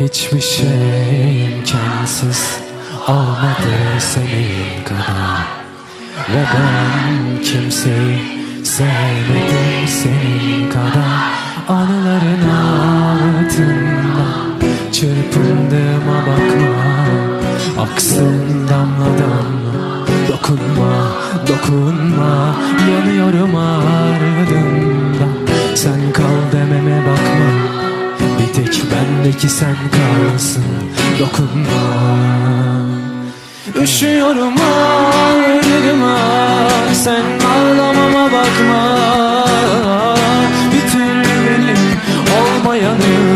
Hiçbir şey imkansız. Olmadı senin kadar. Ve ben kimseyi sevmedim senin kadar. Anıların altında çırpındığıma bakma. Aksın damla damla Dokunma, dokunma. Yanıyorum ardında bendeki sen kalsın Dokunma. Üşüyorum ardına Sen ağlamama bakma. Türlü benim olmayanı